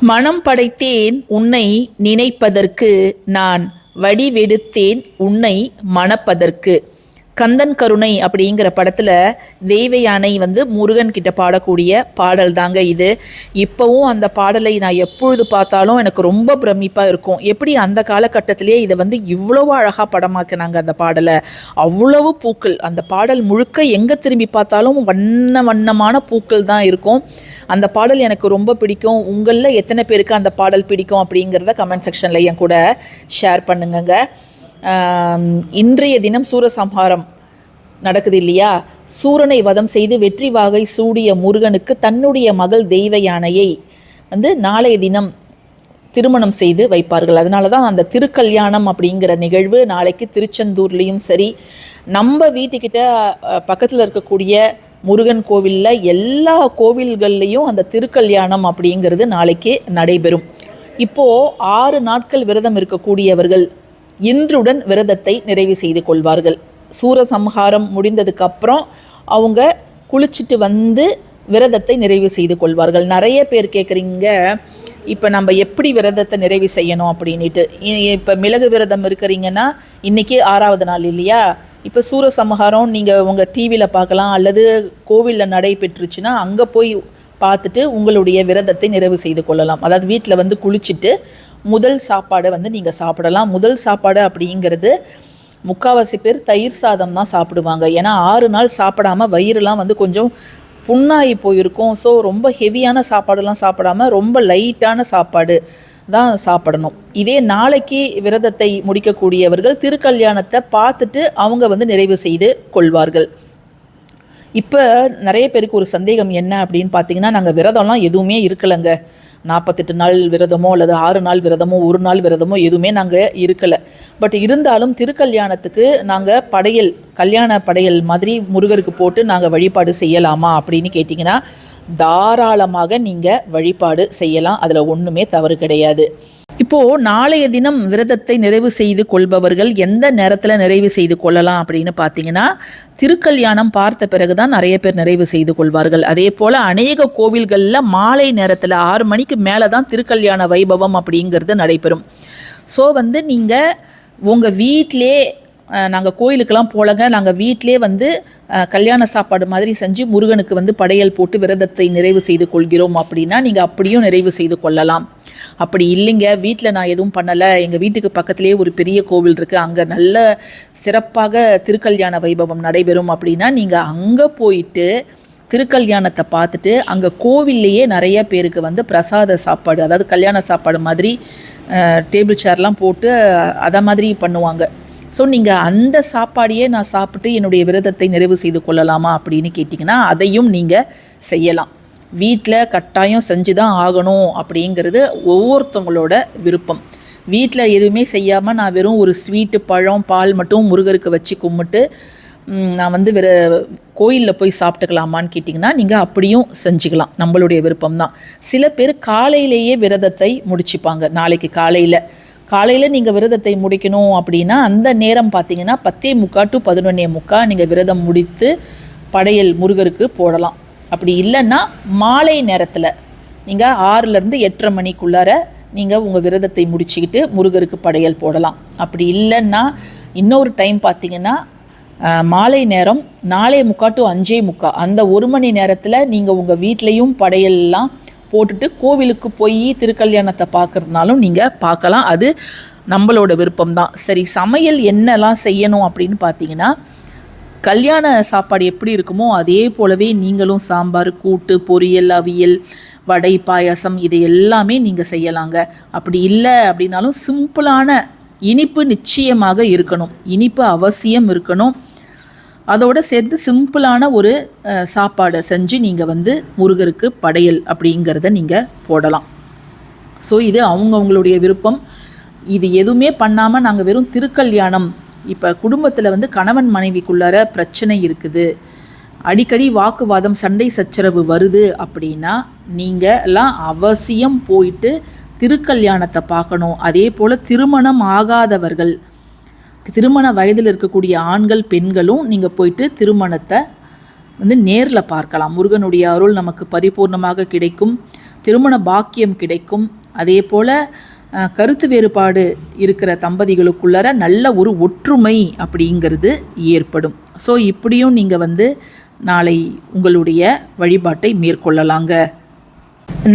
மனம் படைத்தேன் உன்னை நினைப்பதற்கு நான் வடிவெடுத்தேன் உன்னை மணப்பதற்கு. கந்தன் கருணை அப்படிங்கிற படத்தில் தெய்வ யானை வந்து முருகன் கிட்ட பாடக்கூடிய பாடல் தாங்க இது. இப்போவும் அந்த பாடலை நான் எப்பொழுது பார்த்தாலும் எனக்கு ரொம்ப பிரமிப்பாக இருக்கும். எப்படி அந்த காலகட்டத்திலேயே இதை வந்து இவ்வளவு அழகாக படமாக்கினாங்க அந்த பாடலை. அவ்வளவு பூக்கள். அந்த பாடல் முழுக்க எங்கே திரும்பி பார்த்தாலும் வண்ண வண்ணமான பூக்கள் தான் இருக்கும். அந்த பாடல் எனக்கு ரொம்ப பிடிக்கும். உங்களில் எத்தனை பேருக்கு அந்த பாடல் பிடிக்கும் அப்படிங்கிறத கமெண்ட் செக்ஷனில் என் கூட ஷேர் பண்ணுங்கங்க. இன்றைய தினம் சூரசம்ஹாரம் நடக்குது இல்லையா சூரனை வதம் செய்து வெற்றி வாகை சூடிய முருகனுக்கு தன்னுடைய மகள் தெய்வ யானையை வந்து நாளைய தினம் திருமணம் செய்து வைப்பார்கள். அதனால தான் அந்த திருக்கல்யாணம் அப்படிங்கிற நிகழ்வு நாளைக்கு திருச்செந்தூர்லேயும் சரி நம்ம வீட்டுக்கிட்ட பக்கத்தில் இருக்கக்கூடிய முருகன் கோவிலில் எல்லா கோவில்கள்லேயும் அந்த திருக்கல்யாணம் அப்படிங்கிறது நாளைக்கு நடைபெறும். இப்போது ஆறு நாட்கள் விரதம் இருக்கக்கூடியவர்கள் இன்றுடன் விரதத்தை நிறைவு செய்து கொள்வார்கள். சூரசம்ஹாரம் முடிந்ததுக்கு அப்புறம் அவங்க குளிச்சுட்டு வந்து விரதத்தை நிறைவு செய்து கொள்வார்கள். நிறைய பேர் கேட்குறீங்க இப்போ நம்ம எப்படி விரதத்தை நிறைவு செய்யணும் அப்படின்ட்டு இப்போ மிளகு விரதம் இருக்கிறீங்கன்னா இன்றைக்கி ஆறாவது நாள் இல்லையா? இப்போ சூரசம்ஹாரம் நீங்கள் உங்கள் டிவியில் பார்க்கலாம் அல்லது கோவிலில் நடைபெற்றுச்சுன்னா அங்கே போய் பார்த்துட்டு உங்களுடைய விரதத்தை நிறைவு செய்து கொள்ளலாம். அதாவது வீட்டில் வந்து குளிச்சுட்டு முதல் சாப்பாடு வந்து நீங்கள் சாப்பிடலாம். முதல் சாப்பாடு அப்படிங்கிறது முக்காவாசி பேர் தயிர் சாதம் தான் சாப்பிடுவாங்க. ஏன்னா ஆறு நாள் சாப்பிடாம வயிறுலாம் வந்து கொஞ்சம் புண்ணாகி போயிருக்கும். ஸோ ரொம்ப ஹெவியான சாப்பாடுலாம் சாப்பிடாம ரொம்ப லைட்டான சாப்பாடு தான் சாப்பிடணும். இதே நாளைக்கு விரதத்தை முடிக்கக்கூடியவர்கள் திருக்கல்யாணத்தை பார்த்துட்டு அவங்க வந்து நிறைவு செய்து கொள்வார்கள். இப்போ நிறைய பேருக்கு ஒரு சந்தேகம் என்ன அப்படின்னு பார்த்தீங்கன்னா நாங்கள் விரதம்லாம் எதுவுமே இருக்கலைங்க. நாற்பத்தெட்டு நாள் விரதமோ அல்லது ஆறு நாள் விரதமோ ஒரு நாள் விரதமோ எதுவுமே நாங்கள் இருக்கலை. பட் இருந்தாலும் திருக்கல்யாணத்துக்கு நாங்கள் படையல் கல்யாண படையல் மாதிரி முருகருக்கு போட்டு நாங்கள் வழிபாடு செய்யலாமா அப்படின்னு கேட்டிங்கன்னா தாராளமாக நீங்கள் வழிபாடு செய்யலாம். அதில் ஒன்றுமே தவறு கிடையாது. இப்போ நாளைய தினம் விரதத்தை நிறைவு செய்து கொள்பவர்கள் எந்த நேரத்தில் நிறைவு செய்து கொள்ளலாம் அப்படின்னு பார்த்தீங்கன்னா திருக்கல்யாணம் பார்த்த பிறகுதான் நிறைய பேர் நிறைவு செய்து கொள்வார்கள். அதே போல் அநேக கோவில்களில் மாலை நேரத்தில் ஆறு மணிக்கு மேலே தான் திருக்கல்யாண வைபவம் அப்படிங்கிறது நடைபெறும். ஸோ வந்து நீங்கள் உங்கள் வீட்டிலே நாங்கள் கோயிலுக்கெல்லாம் போலங்க நாங்கள் வீட்டிலே வந்து கல்யாண சாப்பாடு மாதிரி செஞ்சு முருகனுக்கு வந்து படையல் போட்டு விரதத்தை நிறைவு செய்து கொள்கிறோம் அப்படின்னா நீங்கள் அப்படியும் நிறைவு செய்து கொள்ளலாம். அப்படி இல்லைங்க. வீட்டில் நான் எதுவும் பண்ணலை. எங்கள் வீட்டுக்கு பக்கத்துலேயே ஒரு பெரிய கோவில் இருக்குது அங்கே நல்ல சிறப்பாக திருக்கல்யாண வைபவம் நடைபெறும் அப்படின்னா நீங்கள் அங்கே போயிட்டு திருக்கல்யாணத்தை பார்த்துட்டு அங்கே கோவில்லையே நிறைய பேருக்கு வந்து பிரசாத சாப்பாடு அதாவது கல்யாண சாப்பாடு மாதிரி டேபிள் சேர்லாம் போட்டு அதை மாதிரி பண்ணுவாங்க. ஸோ நீங்கள் அந்த சாப்பாடையே நான் சாப்பிட்டு என்னுடைய விரதத்தை நிறைவு செய்து கொள்ளலாமா அப்படின்னு கேட்டிங்கன்னா அதையும் நீங்கள் செய்யலாம். வீட்டில் கட்டாயம் செஞ்சு தான் ஆகணும் அப்படிங்கிறது ஒவ்வொருத்தவங்களோட விருப்பம். வீட்டில் எதுவுமே செய்யாமல் நான் வெறும் ஒரு ஸ்வீட்டு பழம் பால் மட்டும் முருகருக்கு வச்சு கும்பிட்டு நான் வந்து வேறு கோயிலில் போய் சாப்பிட்டுக்கலாமான்னு கேட்டிங்கன்னா நீங்கள் அப்படியும் செஞ்சுக்கலாம். நம்மளுடைய விருப்பம் தான் சில பேர் காலையிலேயே விரதத்தை முடிச்சுப்பாங்க. நாளைக்கு காலையில். காலையில் நீங்கள் விரதத்தை முடிக்கணும் அப்படின்னா அந்த நேரம் பார்த்தீங்கன்னா பத்தே முக்கா டு பதினொன்னே முக்கா நீங்கள் விரதம் முடித்து படையல் முருகருக்கு போடலாம். அப்படி இல்லைன்னா மாலை நேரத்தில் நீங்கள் ஆறுலேருந்து எட்டரை மணிக்குள்ளார நீங்கள் உங்கள் விரதத்தை முடிச்சுக்கிட்டு முருகருக்கு படையல் போடலாம். அப்படி இல்லைன்னா இன்னொரு டைம் பார்த்தீங்கன்னா மாலை நேரம் நாலே முக்கா டு அஞ்சே முக்கா அந்த ஒரு மணி நேரத்தில் நீங்கள் உங்கள் வீட்லேயும் படையல்லாம் போட்டுட்டு கோவிலுக்கு போய் திருக்கல்யாணத்தை பார்க்கறதுனாலும் நீங்கள் பார்க்கலாம் அது நம்மளோட விருப்பம்தான். சரி சமையல் என்னெல்லாம் செய்யணும் அப்படின்னு பார்த்தீங்கன்னா கல்யாண சாப்பாடு எப்படி இருக்குமோ அதே போலவே நீங்களும் சாம்பார் கூட்டு பொரியல் அவியல் வடை பாயாசம் இது எல்லாமே நீங்கள் செய்யலாங்க. அப்படி இல்லை அப்படின்னாலும் சிம்பிளான இனிப்பு நிச்சயமாக இருக்கணும். இனிப்பு அவசியம் இருக்கணும். அதோட சேர்த்து சிம்பிளான ஒரு சாப்பாடை செஞ்சு நீங்கள் வந்து முருகருக்கு படையல் அப்படிங்கிறத நீங்கள் போடலாம். ஸோ இது அவங்கவுங்களுடைய விருப்பம். இது எதுவுமே பண்ணாமல் நாங்கள் வெறும் திருக்கல்யாணம் இப்போ குடும்பத்தில் வந்து கணவன் மனைவிக்குள்ளார பிரச்சனை இருக்குது. அடிக்கடி வாக்குவாதம் சண்டை சச்சரவு வருது அப்படின்னா நீங்கள் எல்லாம் அவசியம் போயிட்டு திருக்கல்யாணத்தை பார்க்கணும். அதே போல் திருமணம் ஆகாதவர்கள் திருமண வயதில் இருக்கக்கூடிய ஆண்கள் பெண்களும் நீங்கள் போயிட்டு திருமணத்தை வந்து நேரில் பார்க்கலாம். முருகனுடைய அருள் நமக்கு பரிபூர்ணமாக கிடைக்கும். திருமண பாக்கியம் கிடைக்கும். அதே போல் கருத்து வேறுபாடு இருக்கிற தம்பதிகளுக்குள்ளார நல்ல ஒரு ஒற்றுமை அப்படிங்கிறது ஏற்படும். ஸோ இப்படியும் நீங்கள் வந்து நாளை உங்களுடைய வழிபாட்டை மேற்கொள்ளலாங்க.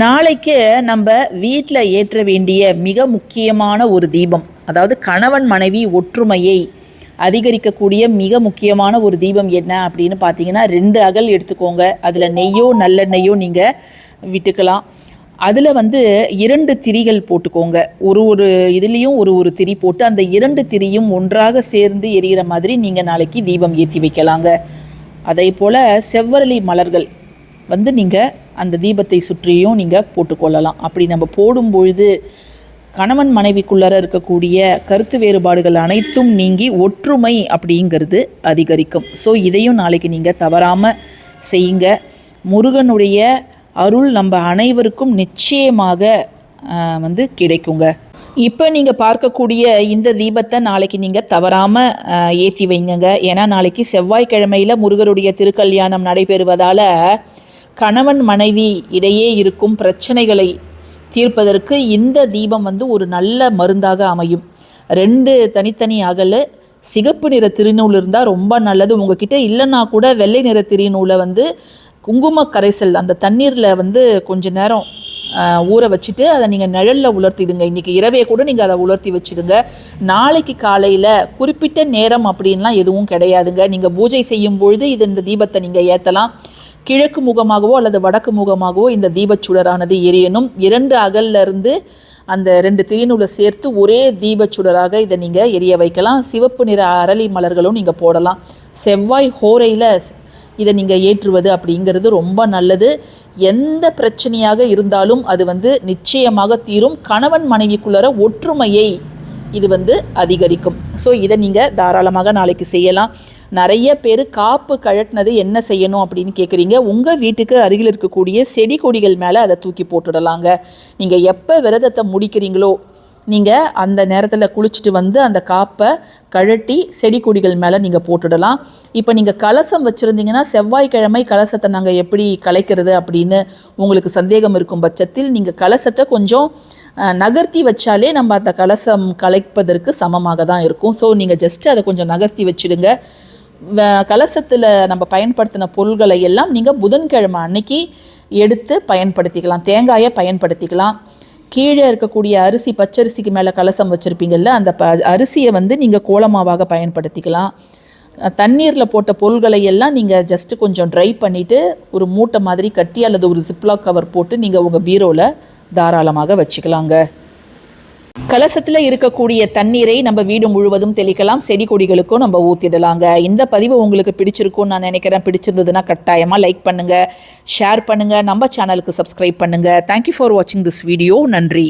நாளைக்கு நம்ம வீட்டில் ஏற்ற வேண்டிய மிக முக்கியமான ஒரு தீபம் அதாவது கணவன் மனைவி ஒற்றுமையை அதிகரிக்கக்கூடிய மிக முக்கியமான ஒரு தீபம் என்ன அப்படின்னு பார்த்தீங்கன்னா ரெண்டு அகல் எடுத்துக்கோங்க. அதில் நெய்யோ நல்லெண்ணெய்யோ நீங்கள் விட்டுக்கலாம். அதில் வந்து இரண்டு திரிகள் போட்டுக்கோங்க. ஒரு ஒரு இதுலேயும் ஒரு ஒரு திரி போட்டு அந்த இரண்டு திரியும் ஒன்றாக சேர்ந்து எரியிற மாதிரி நீங்கள் நாளைக்கு தீபம் ஏற்றி வைக்கலாங்க. அதே போல் செவ்வரளி மலர்கள் வந்து நீங்கள் அந்த தீபத்தை சுற்றியும் நீங்கள் போட்டுக்கொள்ளலாம். அப்படி நம்ம போடும்பொழுது கணவன் மனைவிக்குள்ளார இருக்கக்கூடிய கருத்து வேறுபாடுகள் அனைத்தும் நீங்கி ஒற்றுமை அப்படிங்கிறது அதிகரிக்கும். ஸோ இதையும் நாளைக்கு நீங்கள் தவறாமல் செய்யுங்க. முருகனுடைய அருள் நம்ம அனைவருக்கும் நிச்சயமாக வந்து கிடைக்குங்க. இப்போ நீங்கள் பார்க்கக்கூடிய இந்த தீபத்தை நாளைக்கு நீங்கள் தவறாமல் ஏற்றி வைங்கங்க. ஏன்னா நாளைக்கு செவ்வாய்க்கிழமையில் முருகருடைய திருக்கல்யாணம் நடைபெறுவதால் கணவன் மனைவி இடையே இருக்கும் பிரச்சனைகளை தீர்ப்பதற்கு இந்த தீபம் வந்து ஒரு நல்ல மருந்தாக அமையும். ரெண்டு தனித்தனி அகல் சிகப்பு நிற திருநூல் இருந்தால் ரொம்ப நல்லது. உங்ககிட்ட இல்லைன்னா கூட வெள்ளை நிற திருநூலை வந்து குங்கும கரைசல் அந்த தண்ணீரில் வந்து கொஞ்ச நேரம் ஊற வச்சுட்டு அதை நீங்கள் நிழலில் உலர்த்திடுங்க. இன்றைக்கி இரவே கூட நீங்கள் அதை உலர்த்தி வச்சுடுங்க. நாளைக்கு காலையில் குறிப்பிட்ட நேரம் அப்படின்லாம் எதுவும் கிடையாதுங்க. நீங்கள் பூஜை செய்யும் பொழுது இது இந்த தீபத்தை நீங்கள் ஏற்றலாம் கிழக்கு முகமாகவோ அல்லது வடக்கு முகமாகவோ இந்த தீபச்சுடரானது எரியணும். இரண்டு அகல்லிருந்து அந்த ரெண்டு திரிநூலை சேர்த்து ஒரே தீபச்சுடராக இதை நீங்கள் எரிய வைக்கலாம். சிவப்பு நிற அரளி மலர்களும் நீங்கள் போடலாம். செவ்வாய் ஹோரையில் இதை நீங்கள் ஏற்றுவது அப்படிங்கிறது ரொம்ப நல்லது. எந்த பிரச்சனையாக இருந்தாலும் அது வந்து நிச்சயமாக தீரும். கணவன் மனைவிக்குள்ளார ஒற்றுமையை இது வந்து அதிகரிக்கும். ஸோ இதை நீங்கள் தாராளமாக நாளைக்கு செய்யலாம். நிறைய பேர் காப்பு கழட்டினது என்ன செய்யணும் அப்படின்னு கேட்குறீங்க உங்கள் வீட்டுக்கு அருகில் இருக்கக்கூடிய செடி கொடிகள் மேலே அதை தூக்கி போட்டுடலாங்க. நீங்கள் எப்போ விரதத்தை முடிக்கிறீங்களோ நீங்கள் அந்த நேரத்தில் குளிச்சுட்டு வந்து அந்த காப்பை கழட்டி செடி கொடிகள் மேலே நீங்கள் போட்டுடலாம். இப்போ நீங்கள் கலசம் வச்சுருந்தீங்கன்னா செவ்வாய்க்கிழமை கலசத்தை நாங்கள் எப்படி கலைக்கிறது அப்படின்னு உங்களுக்கு சந்தேகம் இருக்கும் பட்சத்தில் நீங்கள் கலசத்தை கொஞ்சம் நகர்த்தி வச்சாலே நம்ம அந்த கலசம் கலைப்பதற்கு சமமாக தான் இருக்கும். ஸோ நீங்கள் ஜஸ்ட் அதை கொஞ்சம் நகர்த்தி வச்சுடுங்க. கலசத்தில் நம்ம பயன்படுத்தின பொருள்களை எல்லாம் நீங்கள் புதன்கிழமை அன்னைக்கு எடுத்து பயன்படுத்திக்கலாம். தேங்காயை பயன்படுத்திக்கலாம். கீழே இருக்கக்கூடிய அரிசி பச்சரிசிக்கு மேலே கலசம் வச்சுருப்பீங்கள்ல அந்த ப அரிசியை வந்து நீங்கள் கோலமாவாக பயன்படுத்திக்கலாம். தண்ணீரில் போட்ட பொருள்களை எல்லாம் நீங்கள் ஜஸ்ட்டு கொஞ்சம் ட்ரை பண்ணிவிட்டு ஒரு மூட்டை மாதிரி கட்டி அல்லது ஒரு ஜிப்லாக் கவர் போட்டு நீங்கள் உங்கள் பீரோவில் தாராளமாக வச்சுக்கலாங்க. கலசத்தில் இருக்கக்கூடிய தண்ணீரை நம்ம வீடு முழுவதும் தெளிக்கலாம். செடி கொடிகளுக்கும் நம்ம ஊற்றிடலாங்க இந்த பதிவு உங்களுக்கு பிடிச்சிருக்கும்னு நான் நினைக்கிறேன். பிடிச்சிருந்ததுன்னா கட்டாயமாக லைக் பண்ணுங்கள் ஷேர் பண்ணுங்கள் நம்ம சேனலுக்கு சப்ஸ்கிரைப் பண்ணுங்கள் தேங்க்யூ ஃபார் வாட்சிங் திஸ் வீடியோ நன்றி.